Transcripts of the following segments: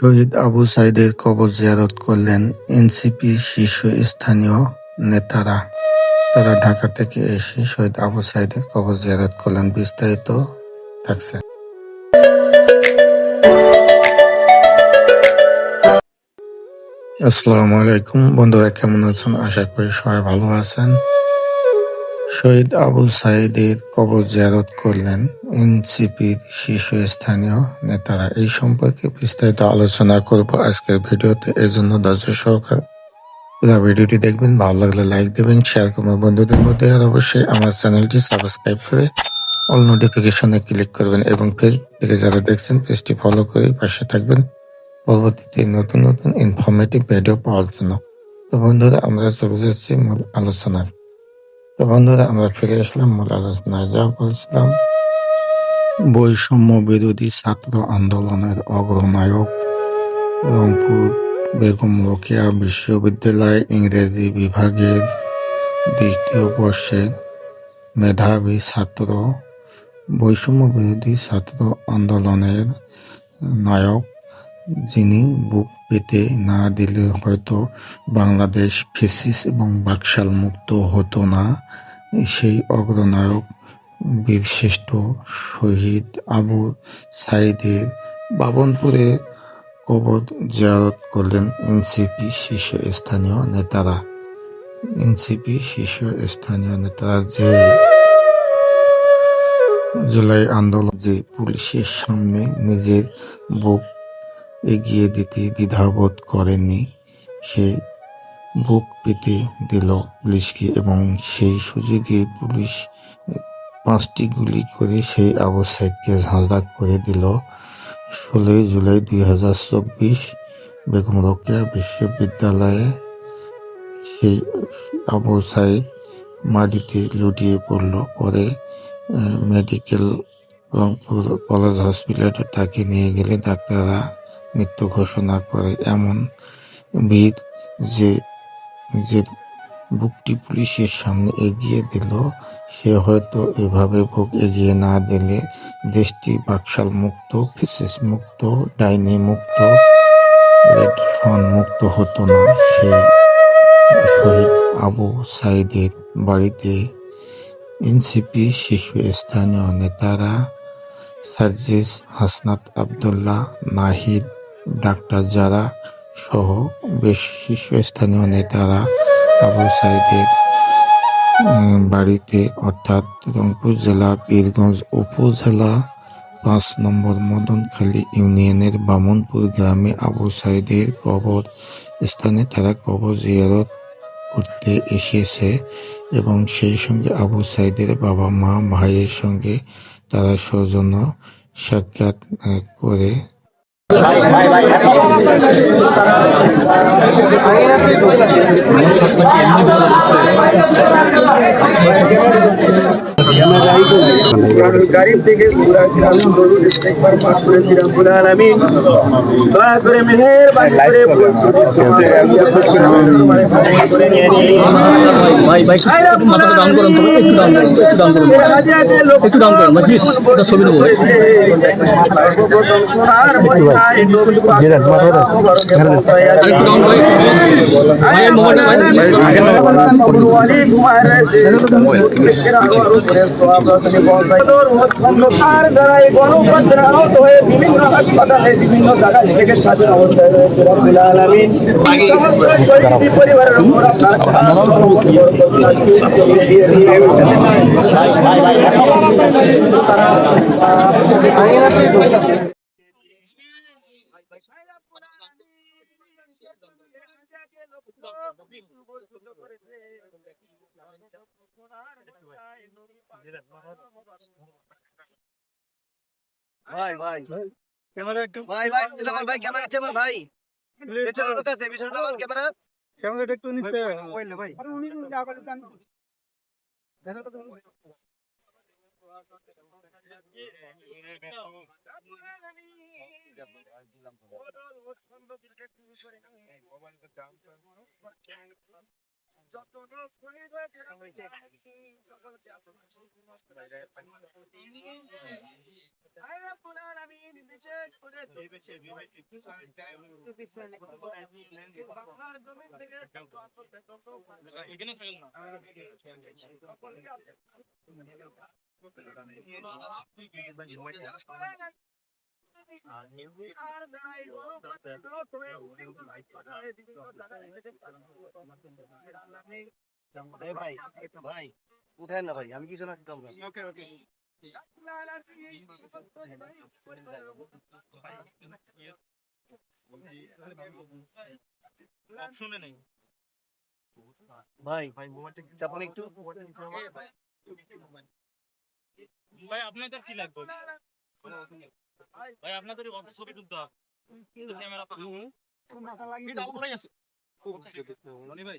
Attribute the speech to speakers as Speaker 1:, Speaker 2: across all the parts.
Speaker 1: শহীদ আবু সাইদের কবর জিয়ারত করলেন এনসিপি শীর্ষস্থানীয় নেতারা। তারা ঢাকা থেকে এসে শহীদ আবু সাইদের কবর জিয়ারত করলেন, বিস্তারিত থাকছে। আসসালামু আলাইকুম। বন্ধুরা, কেমন আছেন? আশা করি সবাই ভালো আছেন। শহীদ আবু সাইদের কবর জিয়ারত করলেন এনসিপির শীর্ষস্থানীয় নেতারা। এই সম্পর্কে বিস্তারিত আলোচনা করব আজকের ভিডিওতে। এই জন্য দর্শক সহকার পুরো ভিডিওটি দেখবেন। ভালো লাগলে লাইক দেবেন, শেয়ার করবেন। বন্ধুদের মধ্যে আর অবশ্যই আমার চ্যানেলটি সাবস্ক্রাইব করে অল নোটিফিকেশনে ক্লিক করবেন এবং ফেসবুক যারা দেখছেন, পেজটি ফলো করে পাশে থাকবেন। পরবর্তীতে নতুন নতুন ইনফরমেটিভ ভিডিও পাওয়ার জন্য। তো বন্ধুরা, আমরা চলে যাচ্ছি মূল আলোচনায়। তো বন্ধুরা, আমরা ফিরে আসলাম মূল আলোচনায়। যা বলছিলাম, বৈষম্য বিরোধী ছাত্র আন্দোলনের অগ্রনায়ক রংপুর বেগম রোকেয়া বিশ্ববিদ্যালয় ইংরেজি বিভাগের দ্বিতীয় বর্ষের মেধাবী ছাত্র, বৈষম্য বিরোধী ছাত্র আন্দোলনের নায়ক যিনি বুক পেতে না দিলে হয়তো বাংলাদেশ ফেসিস এবং বাকশাল মুক্ত হতো না। সেই অগ্রনায়ক, বীরশ্রেষ্ঠ শহীদ আবু সাইদের বাবনপুরে কবর জিয়ারত করলেন এনসিপি শীর্ষস্থানীয় নেতারা। এনসিপি শীর্ষস্থানীয় নেতারা যে জুলাই আন্দোলন যে পুলিশের সামনে নিজের বুক এগিয়ে দিতে দ্বিধাবোধ করেননি। সে বুক পেতে দিল পুলিশকে এবং সেই সুযোগে পুলিশ পাঁচটি গুলি করে সেই আবু সাইদকে ঝাঁঝা করে দিল। ষোলোই জুলাই দুই হাজার চব্বিশ বেগম রোকেয়া বিশ্ববিদ্যালয়ে সেই আবু সাইদ মাটিতে লুটিয়ে পড়ল। পরে মেডিকেল রংপুর কলেজ হসপিটালে তাকে নিয়ে গেলে ডাক্তাররা মৃত্যু ঘোষণা করে এমন বীর যে নিজের বুকটি পুলিশের সামনে এগিয়ে দিল, সে হয়তো এভাবে বুক এগিয়ে না দিলে দেশটি বাকশাল মুক্ত, ফিসিস মুক্ত, ডাইনি মুক্ত ফন মুক্ত হতো না। সেই শহীদ আবু সাইদের বাড়িতে এনসিপি শিশু স্থানীয় নেতারা সার্জিস হাসনাত আবদুল্লাহ, নাহিদ ডাক্তার যারা সহ বেশ শীর্ষস্থানীয় নেতারা আবু সাইদের বাড়িতে অর্থাৎ রংপুর জেলা, পীরগঞ্জ উপজেলা পাঁচ নম্বর মদনখালী ইউনিয়নের বামনপুর গ্রামে আবু সাইদের কবর স্থানে তারা কবর জিয়ারত করতে এসেছে এবং সেই সঙ্গে আবু সাইদের বাবা, মা, ভাইয়ের সঙ্গে তারা সৌজন্য সাক্ষাৎ করে
Speaker 2: গাড়ির থেকে সুরা কিরাম দরুদ ইস্তেগফার পাঠ করেছি রব্বুল আলামিন দয়া করে মেহেরবানি করে করে নিয়ে নিন
Speaker 3: ভাই ভাই একটু মাথাটা ডাউন করুন তো একটু ডাউন করুন একটু ডাউন করুন একটু ডাউন করুন প্লিজ এটা ছবি নেব
Speaker 2: সর্বপ্রথম সোনার বসায়
Speaker 3: আর ভাই ভাই ভাই
Speaker 2: যারা এই গণতন্ত্রের আহত হয়ে বিভিন্ন হাসপাতালে বিভিন্ন জায়গায় থেকে স্বাধীন অবস্থায় রয়েছে রব্বুল আলামিন শহীদ পরিবারের উপর আপনার খাস রহমত বরকত আজকে দিয়ে দিয়ে
Speaker 4: ভাই ভাই। ক্যামেরা একটু ভাই ভাই সিনেমা ভাই ক্যামেরা নিতে ভাই। পেছনে লোক আছে পেছনে লোক ক্যামেরা।
Speaker 2: ক্যামেরাটা একটু
Speaker 4: ভাই
Speaker 2: জমিন থেকে
Speaker 3: এখানে থাকেন না
Speaker 2: আর
Speaker 4: ভাই ভাই উঠেন না ভাই আমি কিছু না দিতাম না
Speaker 3: ওকে ওকে অপশনে নেই।
Speaker 4: ভাই চাপান একটু।
Speaker 3: ভাই আপনাদের কি লাগবে? ভাই আপনাদের অফিস ছবি তুলতে হবে। ক্যামেরা ভাই।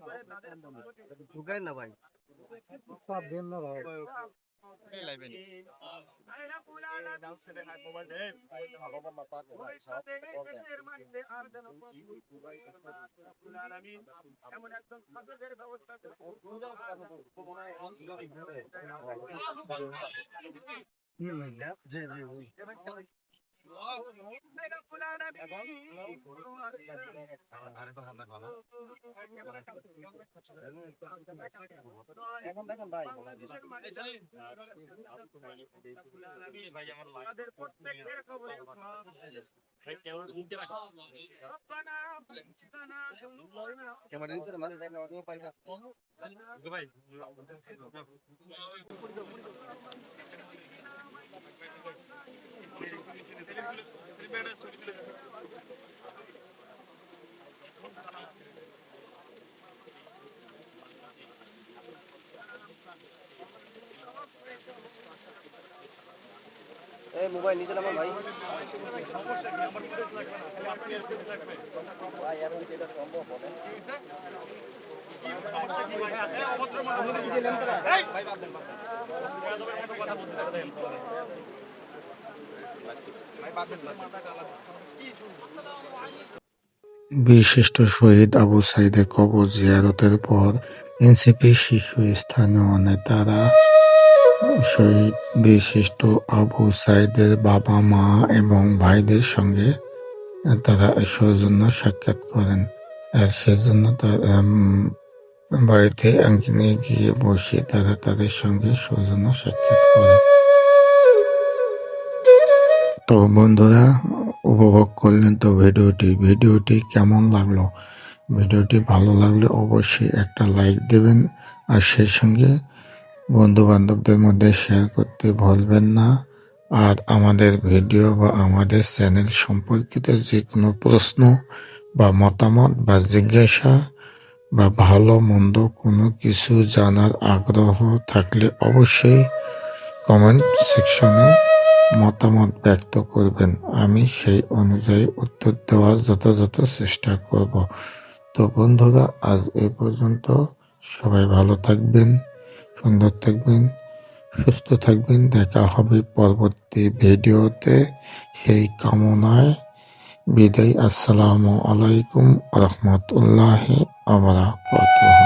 Speaker 4: ফুলেন না
Speaker 2: করে তাদের
Speaker 4: ঢুকাই না ভাই
Speaker 2: ব্যবস্থা
Speaker 4: এখন দেখেন ভাই
Speaker 3: ভাই আমার ভাই ক্যামেরা
Speaker 4: মানে না
Speaker 3: ভাই
Speaker 4: এই মোবাইল নিচে নামান ভাই। ভাই এখন এটা সম্ভব হবে।
Speaker 1: বিশিষ্ট শহীদ আবু সাইদের কবর জিয়ারতের পর এনসিপি শিশু শীর্ষস্থানীয় নেতারা শহীদ বিশিষ্ট আবু সাইদের বাবা মা এবং ভাইদের সঙ্গে তারা সৌজন্য সাক্ষাৎ করেন। আর সেজন্য তার বাড়িতে আঙ্গিনে গিয়ে বসে তারা তাদের সঙ্গে সৌজন্য সাক্ষাৎ করে। তো বন্ধুরা, উপভোগ করলেন তো ভিডিওটি। ভিডিওটি কেমন লাগল? ভিডিওটি ভালো লাগলে অবশ্যই একটা লাইক দেবেন আর সেই সঙ্গে বন্ধু বান্ধবদের মধ্যে শেয়ার করতে ভুলবেন না। আর আমাদের ভিডিও বা আমাদের চ্যানেল সম্পর্কিত যে কোনো প্রশ্ন বা মতামত বা জিজ্ঞাসা বা ভালো মন্দ কোনো কিছু জানার আগ্রহ থাকলে অবশ্যই কমেন্ট সেকশনে মতামত ব্যক্ত করবেন। আমি সেই অনুযায়ী উত্তর দেওয়ার যথাযথ চেষ্টা করব। তো বন্ধুরা, আজ এ পর্যন্ত। সবাই ভালো থাকবেন, সুন্দর থাকবেন, সুস্থ থাকবেন। দেখা হবে পরবর্তী ভিডিওতে। সেই কামনায় বিদায় আসসালামু আলাইকুম রহমতুল্লাহ আবরাকাতুহ